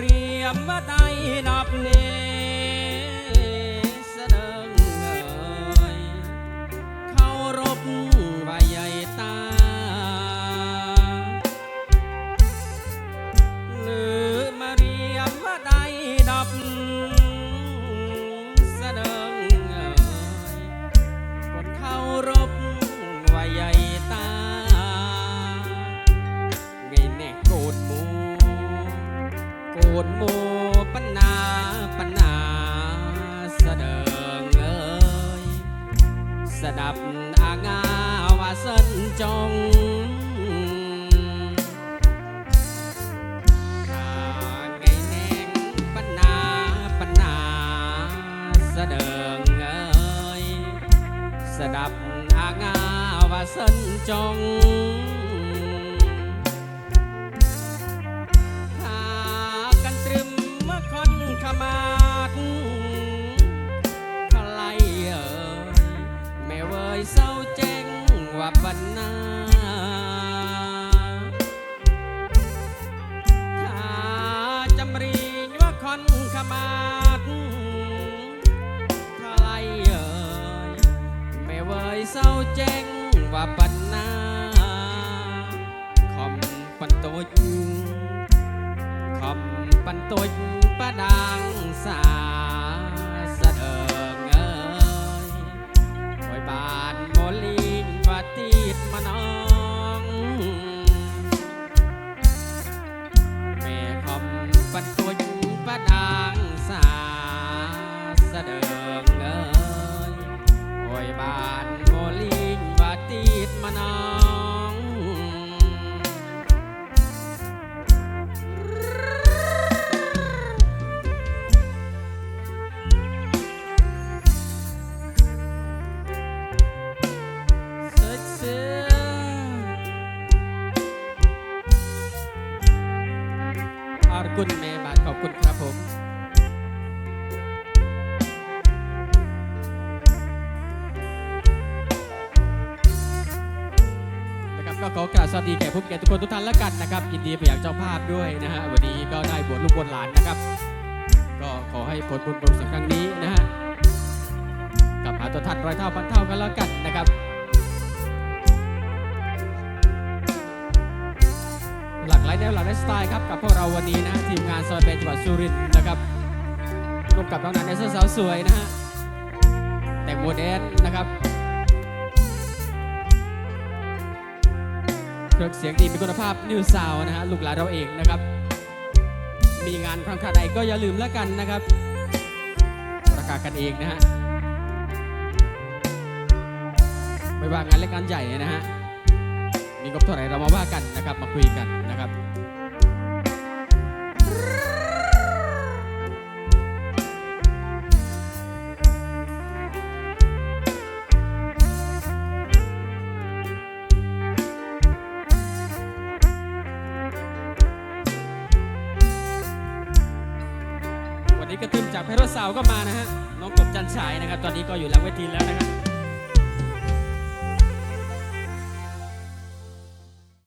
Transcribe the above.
เรียมว่าได้นับเน ดหมูปัญนาปัญนาเสดงเอ่ยสดับอางาว่าเส้นจงขาไงแนงปัญนาปัญนาเสดงเอยสดับอางาว่าเส้นจง ขมาดขลายเอ่ยแม่เวยเศร้าแจ้งว่าปันนาถ้าจำรีว่าคนขมาดขลายเอ่ยแม่เวยเศร้าแจ้งว่าปันนาคอมปันโตยคำปันตุย ตีดมานอง แม่คำปันตุยประดังสาสะเดิงเอ้ยโอยบานโมลินว่าตีดมานอง อาร์กุลเมบาทขอบคุณครับผมนะครับก็ขอกราบสวัสดีแก่ผู้มีเกียรติทุกคนทุกท่านแล้วกันนะครับยินดีไปอย่างเจ้าภาพด้วยนะฮะวันนี้ก็ได้บวชลูกบวชหลานนะครับ ก็ขอให้ผลบุญบุญสักครั้งนี้นะฮะกลับหาตัวท่านร้อยเท่าพันเท่ากันแล้วกันนะครับ หลหลายแนวหลากหลายสไตล์ครับกับพวกเราวันนี้นะทีมงานซอยเบนจังหวัดสุรินทร์นะครับร่วมกับน้องนันเนสเซอร์สาวสวยนะฮะแต่งโมเดนนะครับเครื่องเสียงดีมีคุณภาพนิวซาวนะฮะลูกหลานเราเองนะครับ มีงานครั้งใดก็อย่าลืมแล้วกันนะครับ ประกาศกันเองนะฮะไม่ว่างานเล็กงานใหญ่นะฮะ มีงบเท่าไหร่เรามาว่ากันนะครับมาคุยกันนะครับวันนี้กระตุ้มจากเพโรสาวก็มานะฮะน้องกบจันฉายนะครับ ตอนนี้ก็อยู่หลังเวทีแล้วนะครับ